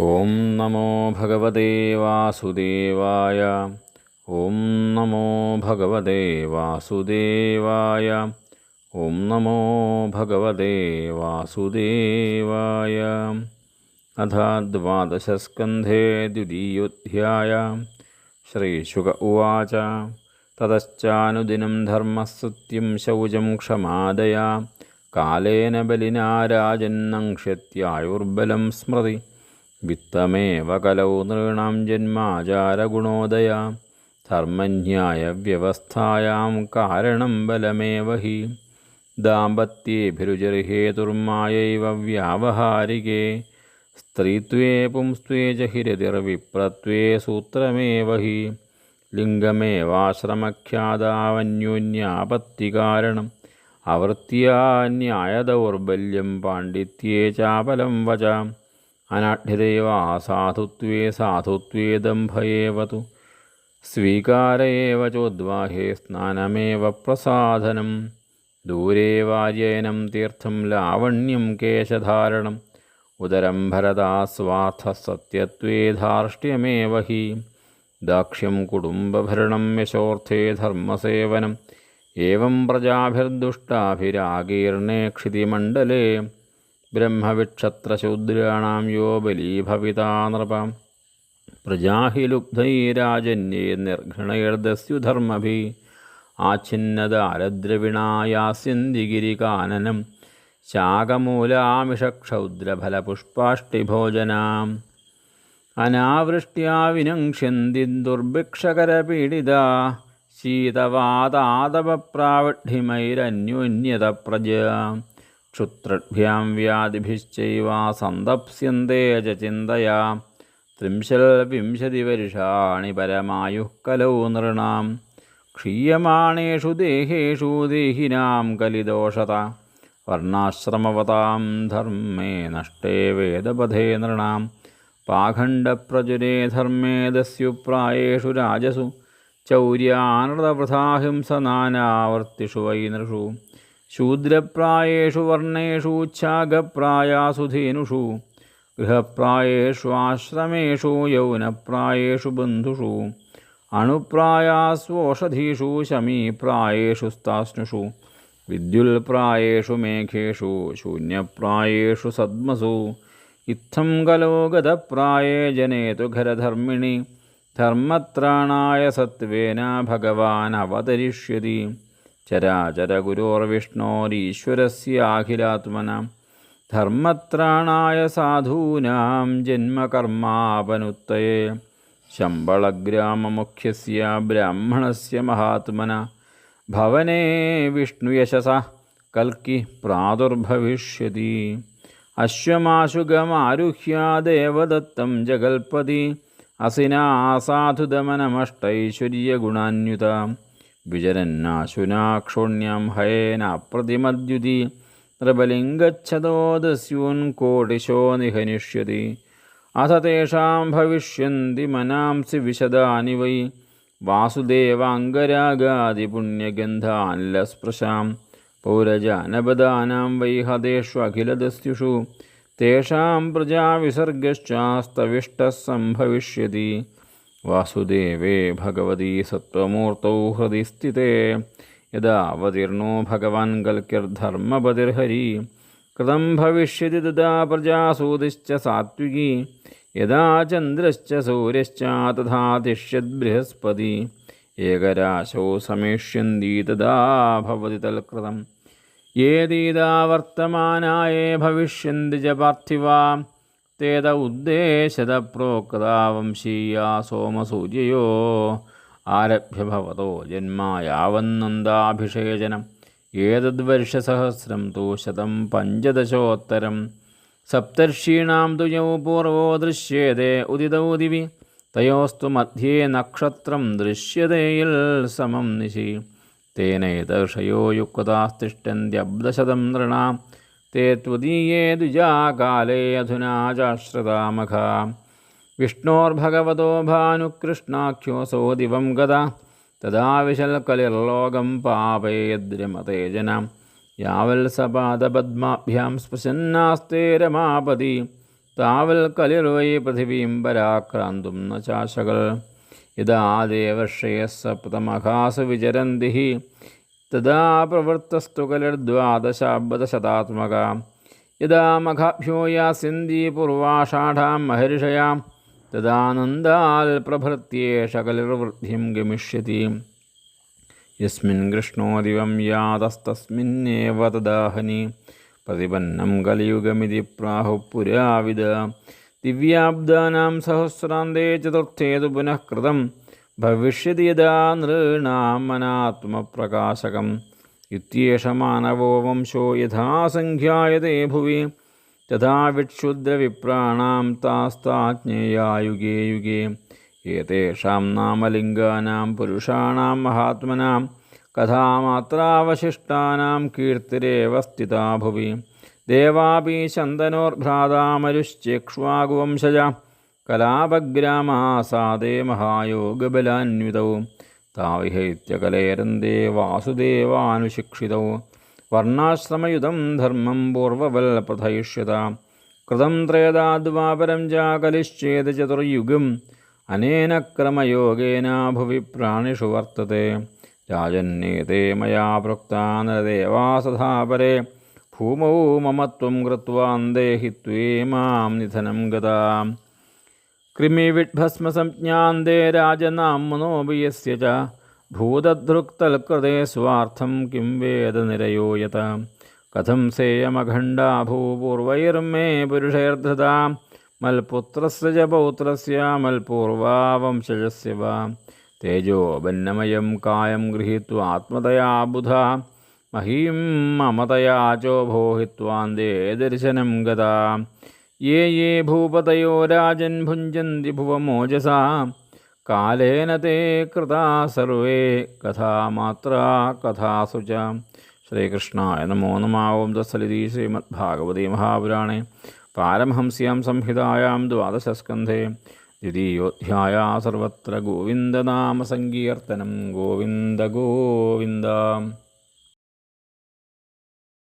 ഓം നമോ ഭഗവതേ വാസുദേവായ. ഓം നമോ ഭഗവതേ വാസുദേവായ. ഓം നമോ ഭഗവതേ വാസുദേവായ. അഥ ദ്വാദശസ്കന്ധേ ദ്വിതീയോധ്യായ. ശ്രീശുക ഉവാച. തതശ്ചാനുദിനം ധർമ്മസത്യം ശൗചം ക്ഷമാദയാ. കാലേന ബലിനാ രാജന്നങ്ഷ്യത്യായുർബലം സ്മൃതി. വിത്തമേവ കലൗ നൃണാം ജന്മാചാരഗുണോദയ. ധർമ്മന്യായവ്യവസ്ഥായാം കാരണം ബലമേവ ഹി. ദാമ്പത്യേഭിരുചിർഹേതുർമായൈവ വ്യാവഹാരികേ. സ്ത്രീത്വേ പുംസ്ത്വേ ച സൂത്രമേവ ഹി. ലിംഗമേവാശ്രമഖ്യാതാവന്യോന്യാപത്തികാരണം. അവർത്തിയാ ന്യായദൗർബല്യം പാണ്ഡിത്യേ ചാപലം വച. അനാഢ്യതേവാ സാധുത്വേ സാധുത്വേ ദംഭയേവ തു സ്വീകാര ഏവ ചോദ്വാഹേ സ്നാനമേവ പ്രസാധനം ദൂരേ വാര്യയനം തീർത്ഥം ലാവണ്യം കേശധാരണം. ഉദരം ഭരതാസ്വാർത്ഥസത്യത്വേ ധാർഷ്ട്യമേവ ഹി. ദാക്ഷ്യം കുടുംബഭരണം യശോർത്ഥേ ധർമ്മസേവനം. ഏവം പ്രജാഭിർദുഷ്ടാഭിരാകീർണേ ക്ഷിതിമണ്ഡലേ ബ്രഹ്മവിക്ഷത്രശൂദ്രാണാം യോ ബലീഭവിതാ നൃപം. പ്രജാഹിലുബ്ധൈരാജന്യേ നിർഘണൈർദസ്യുധർമ്മഭി ആഛിന്നദാരദ്രവിണായാസ്യന്തി ഗിരികാനനം ശാകമൂലാമിഷക്ഷൗദ്രഫലപുഷ്പാഷ്ടിഭോജനാം. അനാവൃഷ്ട്യാ വിനങ്ഷ്യന്തി ദുർഭിക്ഷകരപീഡിത ശീതവാതാതപപ്രാവിഡ്ഢിമൈരന്യോന്യത പ്രജ ക്ഷുത്രഭ്യാം വ്യാധിഭിശ്ചൈവ സന്തപ്സ്യന്തേ ച ചിന്തയാ ത്രിംശൽ വിംശതി വരുഷാണി പരമായുഃ കലൗ നൃണാം ക്ഷീയമാണേഷു ദേഹേഷു ദേഹിനാം കലിദോഷത വർണാശ്രമവതാം ധർമ്മേ നഷ്ടേ വേദപഥേ നൃണാം പാഖണ്ഡപ്രചുരേ ധർമ്മേ ദസ്യുപ്രായേഷു രാജസു ചൗര്യാനൃതവൃഥാഹിംസ നാനാവർത്തിഷു शूद्रप्रायेषु वर्णेषु च्छागप्रायासु धेनुषु, गृहप्रायेषु, आश्रमेषु, यौनप्रायेषु बन्धुषु, अणुप्रायास्वोषधीषु, शमीप्रायेषु स्तास्नुषु विद्युल्प्रायेषु मेघेषु, शून्यप्रायेषु सद्मसु इत्थं गलो गदप्राये जने तु घरधर्मिणि, धर्मत्राणाय सत्त्वेन भगवान् अवतरिष्यति ചരാചരഗുരോർവിഷ്ണോരീശ്വരസ്യാഖിലാത്മന ധർമ്മത്രാണായ സാധൂനാം ജന്മകർമാപനുത്തയെ. ശമ്പളഗ്രാമമുഖ്യസ്യ ബ്രാഹ്മണസ്യ മഹാത്മന. ഭവനേ വിഷ്ണുയശസ കൽക്കി പ്രാദുർഭവിഷ്യതി. അശ്വമാശുഗമാരുഹ്യ ദേവദത്തം ജഗൽപതി. അസിനാ സാധുദമനമഷ്ടൈശ്വര്യഗുണാന്യുത ഹയേന അപ്രതിമദ്യുതി നൃപലിംഗച്ഛതോ ദസ്യൂൻ കോടിശോ നിഹനിഷ്യതി. അഥ തേഷാം ഭവിഷ്യന്തി മനാംസി വിശദാനി വൈ. വാസുദേവാംഗരാഗാദിപുണ്യഗന്ധാനിലസ്പൃശാം പൗരജാനപദാനാം വൈ ഹതേഷു അഖിലദസ്യുഷു. തേഷാം പ്രജാവിസർഗശ്ചാസ്തവിഷ്ടः സംഭവിഷ്യതി. വാസുദേവേ ഭഗവതി സത്വമൂർത്തൗ ഹൃദി സ്ഥിതേ യദാവതീർണോ ഭഗവാൻ കൽക്കിർധർമ്മപതിർഹരി കൃതം ഭവിഷ്യതി തഥാ പ്രജാസൂതിശ്ച സാത്വികി യഥാ ചന്ദ്രശ്ച സൂര്യശ്ച തഥാ തിഷ്യത് ബൃഹസ്പതി ഏകരാശോ സമേഷ്യന്തി തഥാ ഭവതി തൽകൃതം ഏതീതാ വർത്തമാനായേ ഭവിഷ്യന്തി ച പാർത്ഥിവാ തേത ഉദ്ദേശത പ്രോക്താ വംശീയാ സോമസൂര്യയോ ആരഭ്യഭവതോ ജന്മായാവന്നന്ദാഭിഷേചനം. ഏതദ്വർഷസഹസ്രം തു ശതം പഞ്ചദശോത്തരം. സപ്തർഷീണാം തുയൗ പൂർവോ ദൃശ്യേതേ ഉദിതൗ ദിവി. തയോസ്തു മധ്യേ നക്ഷത്രം ദൃശ്യതയിൽ സമം നിശി. തേനേതർഷയോ യുക്തസ്തിഷ്ടന്ത്യബ്ദശതം നൃണാം. ते त्वदीये द्विजाकाले अधुना चाश्रतामखा विष्णोर्भगवतो भानुकृष्णाख्योऽसौ दिवं गदा तदा विशल्कलिर्लोकं पापयद्रिमतेजन यावल्सपादपद्माभ्यां स्पृशन्नास्ते रमापदि तावल्कलिर्वै पृथिवीं पराक्रान्तुं न चाशकल् यदा देवर्षयः सप्तमखासु विचरन्ति തഥാ പ്രവൃത്തസ്തു കലിർദ്വാദശാബ്ദശതാത്മക യഥാ മഖാഭ്യോ യാസ്യന്തി പൂർവാഷാഢാം മഹർഷയാം. തദാനന്ദാൽ പ്രഭൃത്യേഷ കലിർവൃദ്ധിം ഗമിഷ്യതി. യസ്മിൻ കൃഷ്ണോ ദിവം യാതസ്തസ്മിന്നേവ തദാഹനി. പ്രതിപന്നം കലിയുഗമിതി പ്രാഹു പുരാവിദ. ദിവ്യാബ്ദാനാം സഹസ്രാന്തേ ചതുർത്ഥേ തു പുനഃ കൃതം ഭവിഷ്യതി യഥാ നൃണാം അനാത്മപ്രകാശകം ഇത്യേഷ മാനവോ വംശോ യഥാസംഖ്യായതേ ഭുവി തഥാ വിക്ഷുദ്രവിപ്രാണാം താസ്താജ്ഞേയായുഗേ യുഗേ യുഗേ ഏതേഷാം നാമലിംഗാനാം പുരുഷാണാം മഹാത്മനാം കഥാമാത്രാവശിഷ്ടാനാം കീർത്തിരേവ സ്ഥിതാ ഭുവി ദേവാപി ചന്ദനോർഭ്രാതാമരുശ്ചേക്ഷ്വാകുവംശജ കലാപഗ്രാമാസാദേ മഹായോഗബലാന്വിതവും താവിഹൈത്യകലേരന്തേ വാസുദേവാനുശിക്ഷിതവും വർണാശ്രമയുതം ധർമ്മം പൂർവവൽ പ്രഥയിഷ്യത കൃതം ത്രേതാദ്വാപരം ജാകലിശ്ചേത് ചതുർയുഗം. അനേന ക്രമയോഗേന ഭുവി പ്രാണിഷു വർത്തത്തെ രാജന്നേതേ മയാ പ്രോക്താ ഭൂമൗ മമത്വം കൃത്വാന്തേഹി ത്വേ മാം നിധനം ഗതാ. കൃമിവിഡ്ഭസ്മസംജ്ഞാന്തേ രാജനാം മനോപിയസ്യ ച ഭൂതധൃക്തൽകൃതേ സ്വാർത്ഥം കിം വേദ നിരയോയത കഥം സേയമഖണ്ഡാ ഭൂപൂർവൈർമേ പുരുഷൈർധൃതാ മൽപുത്രസ്യ ച പൗത്രസ്യ മൽപൂർവാവംശജസ്യ വാ തേജോബന്നമയം കായം ഗൃഹീത്വാ ആത്മതയാ ബുധ മഹീം മമതയാ ചോഭോഹിത്വാന്തേ ദർശനം ഗതാ യേ യേ ഭൂപതയോ രാജൻ ഭുഞ്ചന്തി ഭുവമോജസാ കാലേന തേ കൃതാ സർവേ കഥാമാത്ര കഥാസു ച ശ്രീകൃഷ്ണായ നമോ നമാവും തസ്സലിതി ശ്രീമദ്ഭാഗവതി മഹാപുരാണേ പാരമഹംസ്യാം സംഹിതായാം ദ്വാദശസ്കന്ധേ ദ്വിതീയോധ്യായ സർവത്ര ഗോവിന്ദനാമസങ്കീർത്തനം ഗോവിന്ദ ഗോവിന്ദ